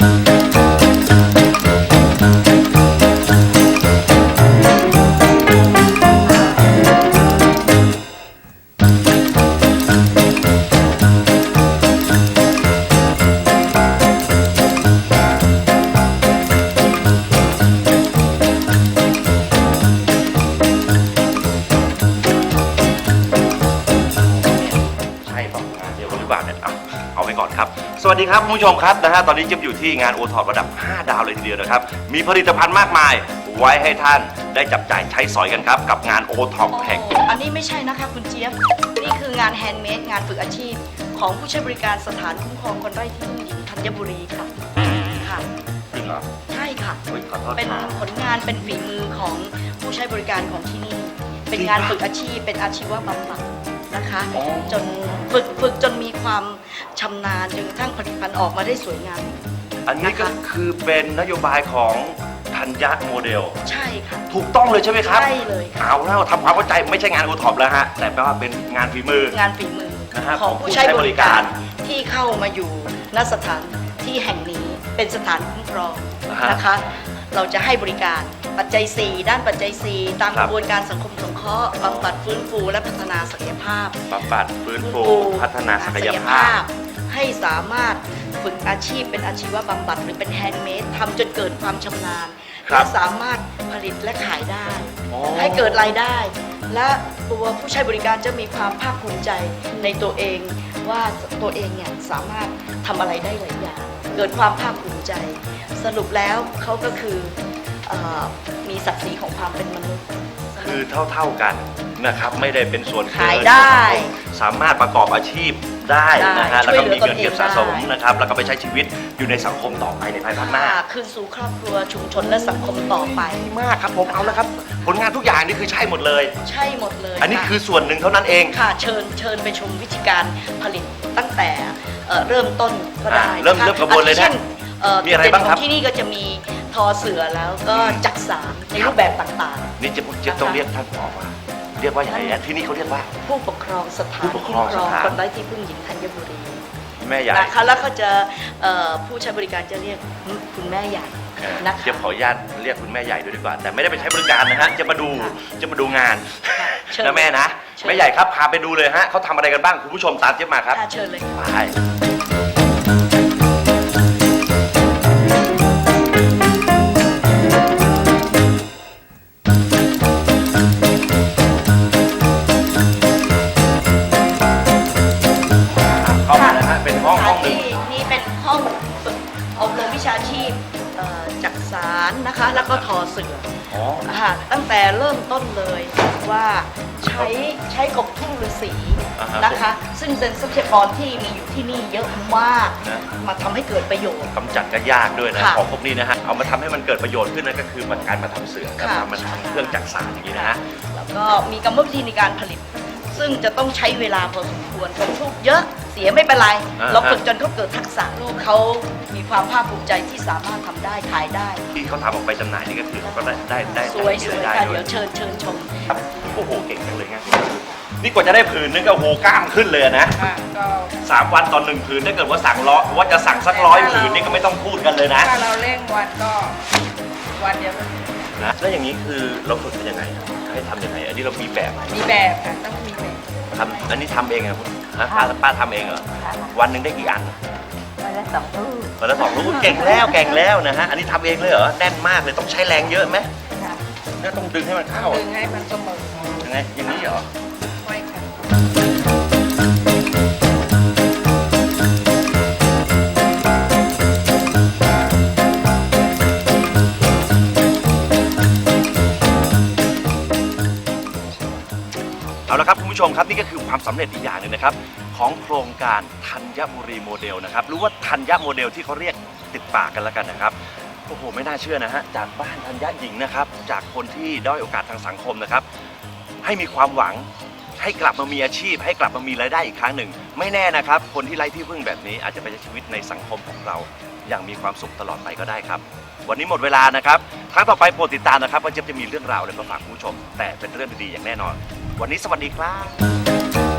ใช่ สวัสดีครับคุณผู้ชมครับนะฮะตอนนี้เจิ๊บอยู่ที่งานโอท็อประดับ 5 ดาวเลยทีเดียวนะครับ มีผลิตภัณฑ์มากมาย ไว้ให้ท่านได้จับจ่ายใช้สอยกันครับ กับงานโอท็อปแห่งอันนี้ไม่ใช่นะคะคุณเจี๊ยบ นี่คืองานแฮนด์เมดงานฝึกอาชีพ ของผู้ใช้บริการสถานคุ้มครองคนไร้ที่พึ่งหญิงธัญบุรีค่ะค่ะจริงเหรอใช่ค่ะ เฮ้ยขอโทษเป็นครับ ผลงานเป็นฝีมือของผู้ใช้บริการของที่นี่ เป็นงานฝึกอาชีพเป็นอาชีวบำบัด นะคะอ๋อจนฝึกฝึกจนมีความชำนาญจนกระทั่งผลิตภัณฑ์ออกมาได้สวยงาม อันนี้ก็นะคะคือเป็นนโยบายของธัญญะโมเดล ใช่ค่ะ ถูกต้องเลยใช่ไหมครับใช่เลยค่ะเอาแล้วทำความเข้าใจไม่ใช่งานโอท็อปแล้วฮะ แต่แปลว่าเป็นงานฝีมือ งานฝีมือนะฮะของของผู้ผู้ใช้ใช้บบริริกาการรที่เข้ามาอยู่ณสถานที่แห่งนี้เป็นสถานคุ้มครองอ่าฮะนะคะ เราจะให้บริการปัจจัย 4 ด้านปัจจัย 4 ตามครักบระบวนการสังคมสงเคราะห์บำบัดฟื้นฟูและพัฒนาศักยภาพบำบัดฟื้นฟูพัฒนาศักยภาพ ให้สามารถฝึกอาชีพเป็นอาชีวบำบัดหรือเป็นแฮนด์เมดทำจนเกิดความชำนาญครัและบสามารถผลิตและขายได้อ๋อให้เกิดรายได้ และตัวผู้ใช้บริการจะมีความภาคภูมิใจในตัวเอง ว่าตัวเองเนี่ยสามารถทำอะไรได้หลายอย่าง เกิดความภาคภูมิใจ สรุปแล้วเขาก็คือเออมีศักดิ์ศรีของความเป็นมนุษย์ คือเท่าๆกันนะครับ ไม่ได้เป็นส่วนเกินขายได้ สามารถประกอบอาชีพ ได้นะฮะได้แล้วก็มีช่วยเหลือเงินเก็บตนเองสะสมได้ นะครับแล้วก็ไปใช้ชีวิตอยู่ในสังคมต่อไปในภายภาคหน้าคืนสู่ครอบครัวชุมชนและสังคมต่อไป ดีมากครับผมเอาแล้วครับ ผลงานทุกอย่างนี่คือใช่หมดเลย ใช่หมดเลยอันนี้ะ คือส่วนหนึ่งเท่านั้นเอง ค่ะเชิญเชิญไปชมวิธีการผลิตตั้งแต่เอ่อเริ่มต้นก็ได้อ่าเริ่มคเริ่มกระบวนเลยนะอาทิเช่เอ่อมีอะไรบ้างครับ จุดเด่นขที่นี่ก็จะมีทอเสือแล้วก็จักสารในรูปแบบต่าง นี่จะจะต้องเรียกท่านผอว่า เรียกว่าอย่างไรฮะที่นี่เขาเรียกว่าๆผู้ปกครองสถานผู้ปกครองสถาน คนไร้ที่พึ่งหญิงธัญบุรีแม่ใหญ่นะคะแล้วก็จะเอ่อผู้ใช้บริการจะเรียกคุณแม่ใหญ่เออนะคะเจะขออนุญาตเรียกคุณแม่ใหญ่ด้วยดีกว่า แต่ไม่ได้ไปใช้บริการนะฮะจะมาดูจะมาดูงานค่ะเชิญนะแม่นะเชิญ แม่ใหญ่ครับพาไปดูเลยฮะเขาทำอะไรกันบ้างคุณผู้ชมตามเจ๊ยบมาครับค่ะเชิญเลยค่ะไป นึ่งที่นี่เป็นห้องฝึกอบรมวิชาชีพเอ่อจักสารนะคะ แล้วก็ทอเสืออ๋อ ค่ะตั้งแต่เริ่มต้นเลยว่าใช้ใช้กบทุ่งฤาษีอ่าฮะ นะคะ ซึ่งเป็นทรัพยากรที่มีอยู่ที่นี่เยอะมาก นะมาทำให้เกิดประโยชน์ กำจัดก็ยากด้วยนะค่ะของพวกนี้นะฮะเอามาทำให้มันเกิดประโยชน์ขึ้นนั่นก็คือมันการมาทำเสือกับค่ะ มาทำเครื่องจักสานอย่างนี้นะฮะ แล้วก็มีกรรมวิธีในการผลิต ซึ่งจะต้องใช้เวลาพอสมควรคนทุกเยอะเสียไม่เป็นไร อ่าฮะเราฝึกจนเขาเกิดทักษะลูกเขามีความภาคภูมิใจที่สามารถทำได้ขายได้ ที่เขาทำออกไปจำหน่ายนี่ก็คือเขาก็ได้ได้ได้สวยมีสวยรายค่ะได้ด้วเดี๋ยยวเชิญเชิญชมครับโอ้โหเก่งจังเลยไงนี่กว่าจะได้ผืนนึงก็โอ้โหกล้ามขึ้นเลยนะค่ะก็สามวันตอนหนึ่งผืนถ้าเกิดว่าสั่งร้อยว่าจะสั่งสักร้อยผืนนี่ก็ไม่ต้องพูดกันเลยนะ ถ้าเราเร่งวันก็ วันเดียวก็นะแล้วอย่างนี้คือเราฝึกเป็นยังไงครับให้ทำยังไง อันนี้เรามีแบบมีแบบค่ะต้องมีแบบทำอันนี้ทำเองเหรอคุณฮะป้าป้าทำเองเหรอวันหนึ่งได้กี่อันวันละสองลูกวันละสองลูกเก่งแล้วเก่งแล้วนะฮะ อันนี้ทำเองเลยเหรอ แน่นมากเลยต้องใช้แรงเยอะไหมค่ะน่าต้องดึงให้มันเข้าดึงให้มันเสมอยังไงอย่างนี้เหรอไว้ค่ะ เอาละครับคุณผู้ชมครับนี่ก็คือความสำเร็จอีกอย่างหนึ่งนะครับ ของโครงการธัญบุรีโมเดลนะครับหรือว่าธัญโมเดลที่เขาเรียกติดปากกันแล้วกันนะครับโอ้โหไม่น่าเชื่อนะฮะจากบ้านธัญหญิงนะครับจากคนที่ด้อยโอกาสทางสังคมนะครับ ให้มีความหวังให้กลับมามีอาชีพ ให้กลับมามีรายได้อีกครั้งหนึ่ง ไม่แน่นะครับ คนที่ไร้ที่พึ่งแบบนี้อาจจะไปใช้ชีวิตในสังคมของเรา อย่างมีความสุขตลอดไปก็ได้ครับ วันนี้หมดเวลานะครับครั้งต่อไปโปรดติดตามนะครับว่าเจะจะมีเรื่องราวอะไรมาฝากคุณผู้ชม แต่เป็นเรื่องดีๆอย่างแน่นอน วันนี้สวัสดีครับ